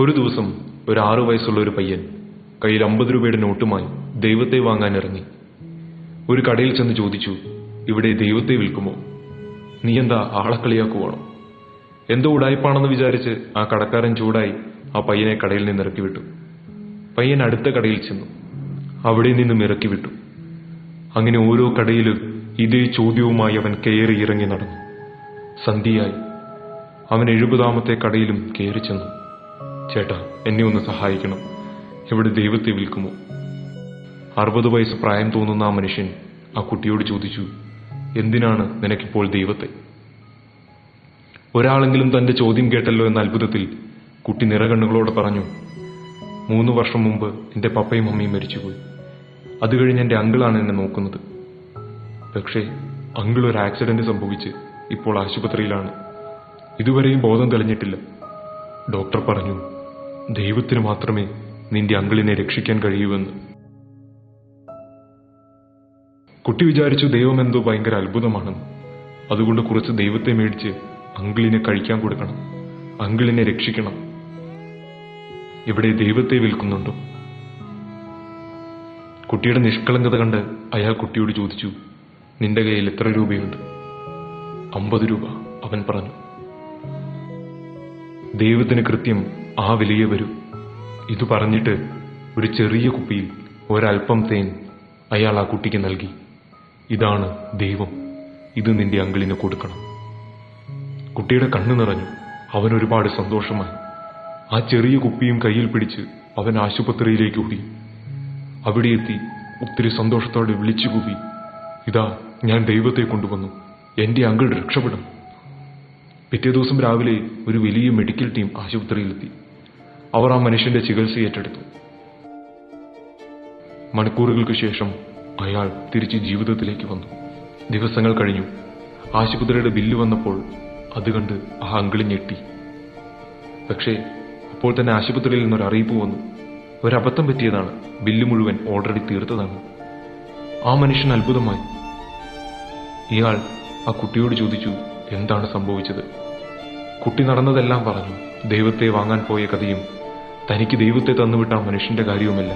ഒരു ദിവസം ഒരു ആറു വയസ്സുള്ള ഒരു പയ്യൻ കയ്യിൽ അമ്പത് രൂപയുടെ നോട്ടുമായി ദൈവത്തെ വാങ്ങാൻ ഇറങ്ങി. ഒരു കടയിൽ ചെന്ന് ചോദിച്ചു ഇവിടെ ദൈവത്തെ വിൽക്കുമോ? നീ എന്താ ആളെ കളിയാക്കുവാണോ? എന്തോ ഉടായ്പാണെന്ന് വിചാരിച്ച് ആ കടക്കാരൻ ചൂടായി ആ പയ്യനെ കടയിൽ നിന്ന് ഇറക്കി വിട്ടു. പയ്യൻ അടുത്ത കടയിൽ ചെന്നു. അവിടെ നിന്നും ഇറക്കി വിട്ടു. അങ്ങനെ ഓരോ കടയിലും ഇതേ ചോദ്യവുമായി അവൻ കയറി ഇറങ്ങി നടന്നു. സന്ധ്യയായി. അവൻ എഴുപതാമത്തെ കടയിലും കയറി ചെന്നു. ചേട്ടാ എന്നെ ഒന്ന് സഹായിക്കണം. ഇവിടെ ദൈവത്തെ വിൽക്കുമോ? അറുപത് വയസ്സ് പ്രായം തോന്നുന്ന ആ മനുഷ്യൻ ആ കുട്ടിയോട് ചോദിച്ചു എന്തിനാണ് നിനക്കിപ്പോൾ ദൈവത്തെ? ഒരാളെങ്കിലും തന്റെ ചോദ്യം കേട്ടല്ലോ എന്ന അത്ഭുതത്തിൽ കുട്ടി നിറകണ്ണുകളോട് പറഞ്ഞു മൂന്ന് വർഷം മുമ്പ് എന്റെ പപ്പയും അമ്മയും മരിച്ചുപോയി. അത് കഴിഞ്ഞ് എന്റെ അങ്കിളാണ് എന്നെ നോക്കുന്നത്. പക്ഷേ അങ്കിൾ ഒരു ആക്സിഡന്റ് സംഭവിച്ച് ഇപ്പോൾ ആശുപത്രിയിലാണ്. ഇതുവരെയും ബോധം തെളിഞ്ഞിട്ടില്ല. ഡോക്ടർ പറഞ്ഞു ദൈവത്തിന് മാത്രമേ നിന്റെ അങ്കിളിനെ രക്ഷിക്കാൻ കഴിയൂവെന്ന്. കുട്ടി വിചാരിച്ചു ദൈവം എന്തോ ഭയങ്കര അത്ഭുതമാണെന്ന് അതുകൊണ്ട് കുറച്ച് ദൈവത്തെ മേടിച്ച് അങ്കിളിനെ കഴിക്കാൻ കൊടുക്കണം. അങ്കിളിനെ രക്ഷിക്കണം. ഇവിടെ ദൈവത്തെ വിൽക്കുന്നുണ്ടോ? കുട്ടിയുടെ നിഷ്കളങ്കത കണ്ട് അയാൾ കുട്ടിയോട് ചോദിച്ചു നിന്റെ കയ്യിൽ എത്ര രൂപയുണ്ട്? അമ്പത് രൂപ അവൻ പറഞ്ഞു. ദൈവത്തിന് കൃത്യം ആ വിലയെ വരൂ. ഇത് പറഞ്ഞിട്ട് ഒരു ചെറിയ കുപ്പിയിൽ ഒരൽപ്പം തേൻ അയാൾ ആ കുട്ടിക്ക് നൽകി. ഇതാണ് ദൈവം. ഇത് നിന്റെ അങ്കിളിന് കൊടുക്കണം. കുട്ടിയുടെ കണ്ണു നിറഞ്ഞു. അവൻ ഒരുപാട് സന്തോഷമായി. ആ ചെറിയ കുപ്പിയും കയ്യിൽ പിടിച്ച് അവൻ ആശുപത്രിയിലേക്ക് ഓടി. അവിടെ എത്തി ഒത്തിരി സന്തോഷത്തോടെ വിളിച്ചു കൂവി ഇതാ ഞാൻ ദൈവത്തെ കൊണ്ടുവന്നു. എന്റെ അങ്കിൾ രക്ഷപ്പെടും. പിറ്റേ ദിവസം രാവിലെ ഒരു വലിയ മെഡിക്കൽ ടീം ആശുപത്രിയിലെത്തി. അവർ ആ മനുഷ്യന്റെ ചികിത്സ ഏറ്റെടുത്തു. മണിക്കൂറുകൾക്ക് ശേഷം അയാൾ തിരിച്ച് ജീവിതത്തിലേക്ക് വന്നു. ദിവസങ്ങൾ കഴിഞ്ഞു. ആശുപത്രിയുടെ ബില്ല് വന്നപ്പോൾ അത് കണ്ട് ആ അങ്കിളി ഞെട്ടി. പക്ഷേ അപ്പോൾ തന്നെ ആശുപത്രിയിൽ നിന്നൊരു അറിയിപ്പ് വന്നു. ഒരബദ്ധം പറ്റിയതാണ് ബില്ല് മുഴുവൻ ഓൾറെഡി തീർത്തതാണ്. ആ മനുഷ്യൻ അത്ഭുതമായി. ഇയാൾ ആ കുട്ടിയോട് ചോദിച്ചു എന്താണ് സംഭവിച്ചത്? കുട്ടി നടന്നതെല്ലാം പറഞ്ഞു. ദൈവത്തെ വാങ്ങാൻ പോയ കഥയും തനിക്ക് ദൈവത്തെ തന്നുവിട്ട ആ മനുഷ്യന്റെ കാര്യവുമല്ല.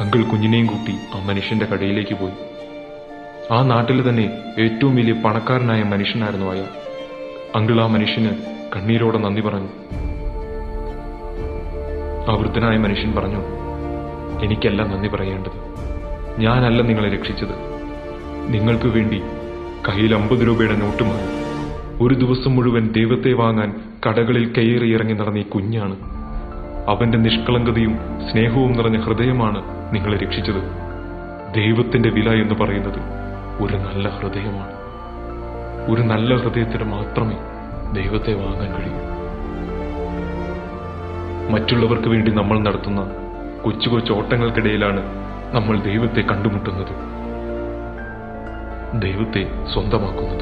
അങ്കിൾ കുഞ്ഞിനെയും കൂട്ടി ആ മനുഷ്യന്റെ കടയിലേക്ക് പോയി. ആ നാട്ടിൽ തന്നെ ഏറ്റവും വലിയ പണക്കാരനായ മനുഷ്യനായിരുന്നു അയാൾ. അങ്കിൾ ആ മനുഷ്യന് കണ്ണീരോടെ നന്ദി പറഞ്ഞു. ആ വൃദ്ധനായ മനുഷ്യൻ പറഞ്ഞു എനിക്കല്ല നന്ദി പറയേണ്ടത്. ഞാനല്ല നിങ്ങളെ രക്ഷിച്ചത്. നിങ്ങൾക്ക് വേണ്ടി കയ്യിൽ അമ്പത് രൂപയുടെ നോട്ടുമായി ഒരു ദിവസം മുഴുവൻ ദൈവത്തെ വാങ്ങാൻ കടകളിൽ കയറി ഇറങ്ങി നടന്ന ഈ കുഞ്ഞാണ്. അവന്റെ നിഷ്കളങ്കതയും സ്നേഹവും നിറഞ്ഞ ഹൃദയമാണ് നിങ്ങളെ രക്ഷിച്ചത്. ദൈവത്തിന്റെ വില എന്ന് പറയുന്നത് ഒരു നല്ല ഹൃദയമാണ്. ഒരു നല്ല ഹൃദയത്തിന് മാത്രമേ ദൈവത്തെ വാങ്ങാൻ കഴിയൂ. മറ്റുള്ളവർക്ക് വേണ്ടി നമ്മൾ നടത്തുന്ന കൊച്ചു കൊച്ചു ഓട്ടങ്ങൾക്കിടയിലാണ് നമ്മൾ ദൈവത്തെ കണ്ടുമുട്ടുന്നത്. ദൈവത്തെ സ്വന്തമാക്കുന്നത്.